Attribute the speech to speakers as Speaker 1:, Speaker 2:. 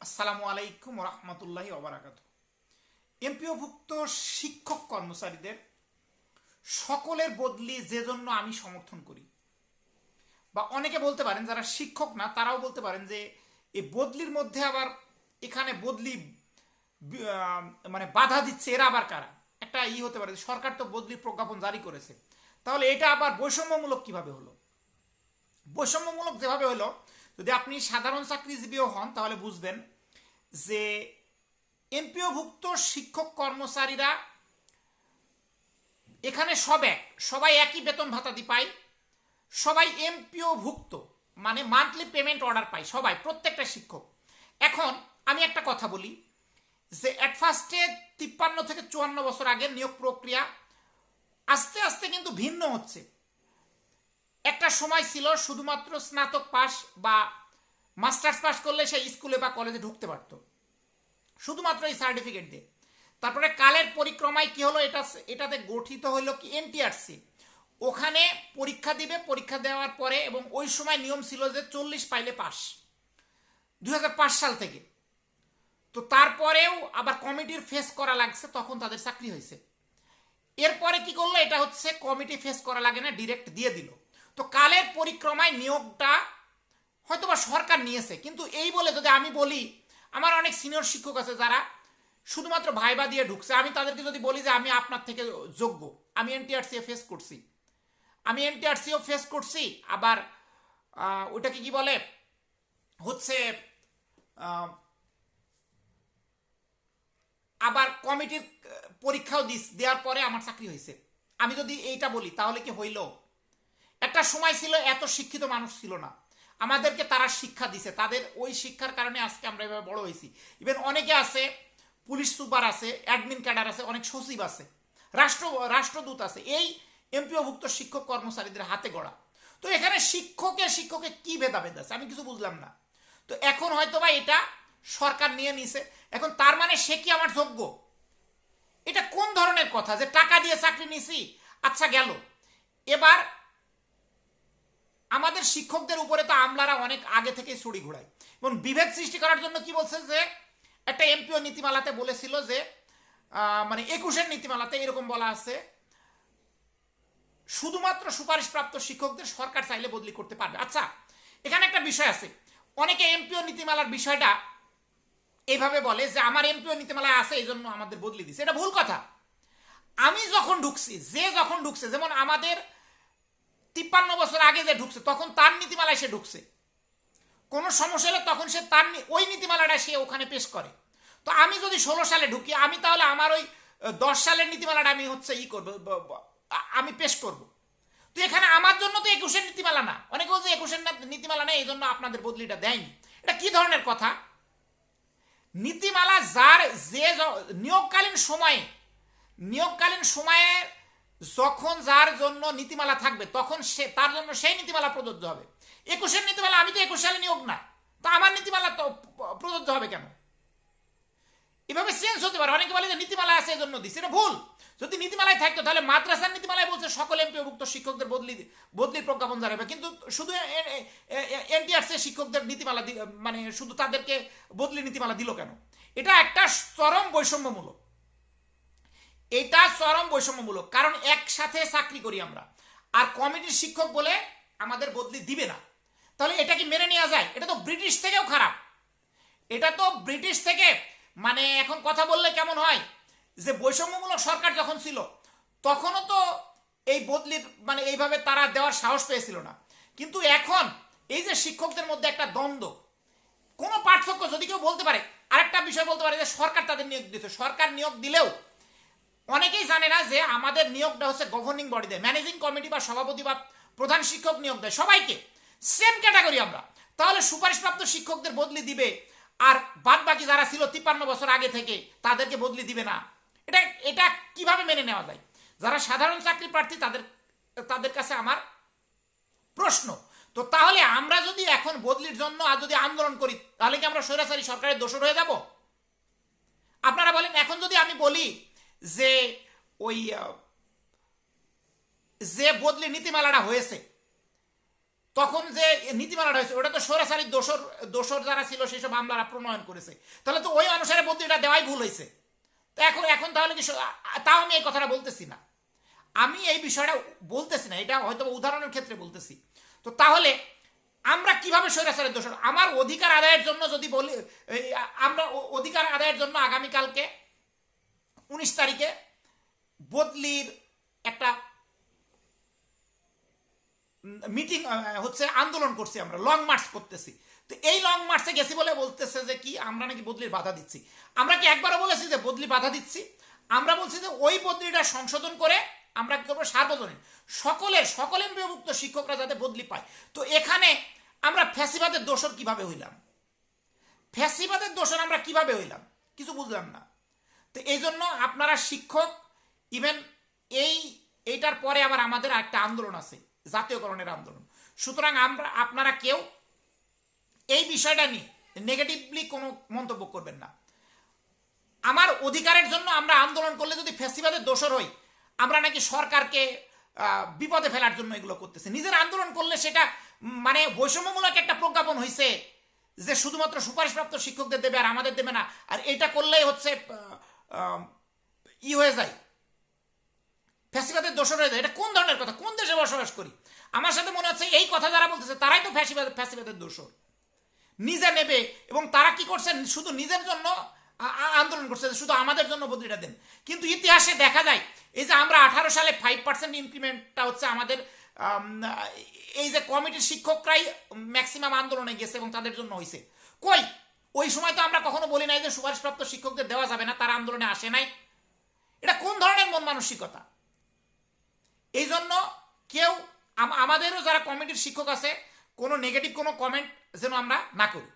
Speaker 1: আসসালামু আলাইকুম রহমতুল্লাহি ওবরাকাত। এমপিওভুক্ত শিক্ষক কর্মচারীদের সকলের বদলি যে জন্য আমি সমর্থন করি। বা অনেকে বলতে পারেন, যারা শিক্ষক না, তারাও বলতে পারেন যে এই বদলির মধ্যে আবার এখানে বদলি মানে বাধা দিচ্ছে, এরা আবার কারা? একটা ই হতে পারে সরকার তো বদলি প্রজ্ঞাপন জারি করেছে। তাহলে এটা আবার বৈষম্যমূলক কীভাবে হলো? বৈষম্যমূলক যেভাবে হলো যদি আপনি সাধারণ চাকরিজীবীও হন, তাহলে বুঝবেন যে এমপিওভুক্ত শিক্ষক কর্মচারীরা এখানে সব এক, সবাই একই বেতন ভাতা ভাতাদি পায়, সবাই এমপিওভুক্ত মানে মান্থলি পেমেন্ট অর্ডার পায় সবাই, প্রত্যেকটা শিক্ষক। এখন আমি একটা কথা বলি, যে অ্যাট ফার্স্টে তিপ্পান্ন থেকে চুয়ান্ন বছর আগের নিয়োগ প্রক্রিয়া আস্তে আস্তে কিন্তু ভিন্ন হচ্ছে। একটা সময় ছিল শুধুমাত্র স্নাতক পাস বা মাস্টার্স পাস করলে সে স্কুলে বা কলেজে ঢুকতে পারত। শুধুমাত্র এই সার্টিফিকেট দিয়ে। তারপরে কালের পরিক্রমায় কি হলো? এটা এটাতে গঠিত হলো কি এনটিআরসি। ওখানে পরীক্ষা দিবে, পরীক্ষা দেওয়ার পরে এবং ওই সময় নিয়ম ছিল যে চল্লিশ পাইলে পাস দুই হাজার পাঁচ সাল থেকে। তো তারপরেও আবার কমিটির ফেস করা লাগছে, তখন তাদের চাকরি হয়েছে। এরপরে কি করল? এটা হচ্ছে কমিটি ফেস করা লাগে না ডিরেক্ট দিয়ে দিল। তো কালের পরিক্রমায় নিয়োগটা হয়তোবা সরকার নিয়েছে, কিন্তু এই বলে যদি আমি বলি, আমার অনেক সিনিয়র শিক্ষক আছে যারা শুধুমাত্র ভাইবা দিয়ে ঢুকছে। আমি তাদেরকে যদি বলি যে আমি আপনার থেকে যোগ্য, আমি এনটিআরসি ফেস করছি। আমি এনটিআরসিও ফেস করছি, আবার ওটাকে কি বলে? হচ্ছে আবার কমিটির পরীক্ষাও দিস, দেওয়ার পরে আমার চাকরি হয়েছে। আমি যদি এইটা বলি, তাহলে কি হইল? একটা সময় ছিল এত শিক্ষিত মানুষ ছিল না। আমাদেরকে তারা শিক্ষা দিছে। তাদের ওই শিক্ষার কারণে আজকে আমরা এভাবে বড় হয়েছি। ইভেন অনেকে আছে, পুলিশ সুপার আছে অ্যাডমিন ক্যাডার আছে, অনেক সচিব আছে, রাষ্ট্র, রাষ্ট্রদূত আছে। এই এমপিওভুক্ত শিক্ষক কর্মচারীদের হাতে গড়া। তো এখানে শিক্ষকের শিক্ষকের কি ভেদাভেদ আছে? আমি কিছু বুঝলাম না। তো এখন হয়তো বা এটা সরকার নিয়ে নিছে। এখন তার মানে সে কি আমার যোগ্য? এটা কোন ধরনের কথা? যে টাকা দিয়ে চাকরি নিছি আচ্ছা গেল। এবার আমাদের শিক্ষকদের উপরে তো আমলারা অনেক আগে থেকে ছুরি ঘোড়ায় এবং বিভেদ সৃষ্টি করার জন্য কি বলছে যে, একটা এমপিও নীতিমালাতে বলেছিল যে মানে একুশের নীতিমালাতে এরকম বলা আছে, শুধুমাত্র সুপারিশপ্রাপ্ত শিক্ষকদের সরকার চাইলে বদলি করতে পারবে। আচ্ছা এখানে একটা বিষয় আছে। অনেকে এমপিও নীতিমালার বিষয়টা এইভাবে বলে যে, আমার এমপিও নীতিমালায় আছে এই জন্য আমাদের বদলি দিছে। এটা ভুল কথা। আমি যখন ঢুকছি, যে যখন ঢুকছে, যেমন আমাদের তিপ্পান্ন বছর আগে যে ঢুকছে, তখন তার নীতিমালায় সে ঢুকছে। কোনো সমস্যা হলে তখন সে তার ওই নীতিমালাটা সে ওখানে পেশ করে। তো আমি যদি ষোলো সালে ঢুকি, আমি তাহলে আমার ওই দশ সালের নীতিমালাটা আমি হচ্ছে ই করব আমি পেশ করব। তো এখানে আমার জন্য তো একুশের নীতিমালা না। অনেকে বলছে একুশের নীতিমালা নেই, এই জন্য আপনাদের বদলিটা দেয়নি। এটা কি ধরনের কথা? নীতিমালা যার যে নিয়োগকালীন সময়ে নিয়োগকালীন সময়ে যখন যার জন্য নীতিমালা থাকবে, তখন সে, তার জন্য সেই নীতিমালা প্রযোজ্য হবে। একুশের নীতিমালা, আমি তো একুশ সালে নিয়োগ না। তো আমার নীতিমালা তো প্রযোজ্য হবে কেন? এভাবে চেঞ্জ হতে পারে। অনেকে বলে যে নীতিমালা আছে এই জন্য দিচ্ছে। এটা ভুল। যদি নীতিমালায় থাকতো, তাহলে মাদ্রাসার নীতিমালায় বলছে, সকল এমপিওভুক্ত শিক্ষকদের বদলি, বদলির প্রজ্ঞাপন জানাবে। কিন্তু শুধু এনটিআরসি শিক্ষকদের নীতিমালা মানে শুধু তাদেরকে বদলি নীতিমালা দিল কেন? এটা একটা চরম বৈষম্যমূলক। এটা চরম বৈষম্যমূলক, কারণ একসাথে চাকরি করি আমরা। আর কমিটির শিক্ষক বলে আমাদের বদলি দিবে না। তাহলে এটা কি মেনে নেওয়া যায়? এটা তো ব্রিটিশ থেকেও খারাপ। এটা তো ব্রিটিশ থেকে মানে এখন কথা বললে কেমন হয়? যে বৈষম্যমূলক সরকার যখন ছিল, তখনও তো এই বদলির মানে এইভাবে তারা দেওয়ার সাহস পেয়েছিল না। কিন্তু এখন এই যে শিক্ষকদের মধ্যে একটা দ্বন্দ্ব, কোনো পার্থক্য যদি কেউ বলতে পারে, আরেকটা বিষয় বলতে পারে যে সরকার তাদের নিয়োগ দিচ্ছে সরকার নিয়োগ দিলেও অনেকেই জানে না যে আমাদের নিয়োগটা হচ্ছে গভর্নিং বডি দেয় ম্যানেজিং কমিটি বা সভাপতি বা প্রধান শিক্ষক নিয়োগ দেয় সবাইকে। সেম ক্যাটাগরি আমরা। তাহলে সুপারিশপ্রাপ্ত শিক্ষকদের বদলি দিবে, আর বাদ বাকি যারা ছিল তিপ্পান্ন বছর আগে থেকে, তাদেরকে বদলি দিবে না। এটা এটা কীভাবে মেনে নেওয়া যায়? যারা সাধারণ চাকরি প্রার্থী, তাদের তাদের কাছে আমার প্রশ্ন। তো তাহলে আমরা যদি এখন বদলির জন্য আর যদি আন্দোলন করি, তাহলে কি আমরা স্বৈরাচারী সরকারের দোষর হয়ে যাব? আপনারা বলেন, এখন যদি আমি বলি যে ওই যে বদলি নীতিমালাটা হয়েছে, তখন যে নীতিমালাটা হয়েছে, ওটা তো সরাসরি দোষর দোষর যারা ছিল সেসব আমলারা প্রণয়ন করেছে। তাহলে তো ওই অনুসারে বদলিটা দেওয়াই ভুল হয়েছে। তো এখন এখন তাহলে কি তাও আমি এই কথাটা বলতেছি না। আমি এই বিষয়টা বলতেছি না, এটা হয়তো উদাহরণের ক্ষেত্রে বলতেছি। তো তাহলে আমরা কীভাবে স্বৈরাচারের দোষ আমার অধিকার আদায়ের জন্য যদি বলি আমরা অধিকার আদায়ের জন্য আগামীকালকে উনিশ তারিখে বদলির একটা মিটিং হচ্ছে আন্দোলন করছি আমরা লং মার্চ করতেছি। তো এই লং মার্চে গেছি বলে বলতেছে যে কি, আমরা নাকি বদলির বাধা দিচ্ছি। আমরা কি একবারও বলেছি যে বদলি বাধা দিচ্ছি? আমরা বলছি যে ওই বদলিটা সংশোধন করে আমরা কি করব, সার্বজনীন। সকলের সকলের বিভক্ত শিক্ষকরা যাতে বদলি পায়। তো এখানে আমরা ফ্যাসিবাদের দোষর কীভাবে হইলাম? ফ্যাসিবাদের দোষর আমরা কীভাবে হইলাম? কিছু বুঝলাম না। তো এই জন্য আপনারা শিক্ষক ইভেন এই, এইটার পরে আবার আমাদের একটা আন্দোলন আছে, জাতীয়করণের আন্দোলন। সুতরাং আমরা, আপনারা কেউ এই বিষয়টা নিয়ে নেগেটিভলি কোনো মন্তব্য করবেন না। আমার অধিকারের জন্য আমরা আন্দোলন করলে যদি ফেস্টিভ্যালের দোষর হই, আমরা নাকি সরকারকে বিপদে ফেলার জন্য এগুলো করতেছি। নিজের আন্দোলন করলে সেটা মানে বৈষম্যমূলক একটা প্রজ্ঞাপন হয়েছে যে শুধুমাত্র সুপারিশপ্রাপ্ত শিক্ষকদের দেবে আর আমাদের দেবে না। আর এটা করলেই হচ্ছে ই হয়ে যায় ফ্যাসিবাদের দোষর হয়ে যায় এটা কোন ধরনের কথা? কোন দেশে বসবাস করি? আমার সাথে মনে হচ্ছে এই কথা যারা বলতেছে, তারাই তো ফ্যাসিবাদ ফ্যাসিবাদের দোষর। নিজে নেবে এবং তারা কি করছেন শুধু নিজের জন্য আন্দোলন করছে, শুধু আমাদের জন্য বদলিটা দেন। কিন্তু ইতিহাসে দেখা যায়, এই যে আমরা আঠারো সালে ফাইভ পার্সেন্ট ইনক্রিমেন্টটা হচ্ছে আমাদের এই যে কমিটির শিক্ষকরাই ম্যাক্সিমাম আন্দোলনে গেছে এবং তাদের জন্য হয়েছে কই? ওই সময় তো আমরা কখনো বলি নাই যে সুপারিশপ্রাপ্ত শিক্ষকদের দেওয়া যাবে না, তারা আন্দোলনে আসে নাই। এটা কোন ধরনের মন মানসিকতা? এই জন্য কেউ আমাদেরও যারা কমিটির শিক্ষক আছে, কোনো নেগেটিভ কোনো কমেন্ট যেন আমরা না করি।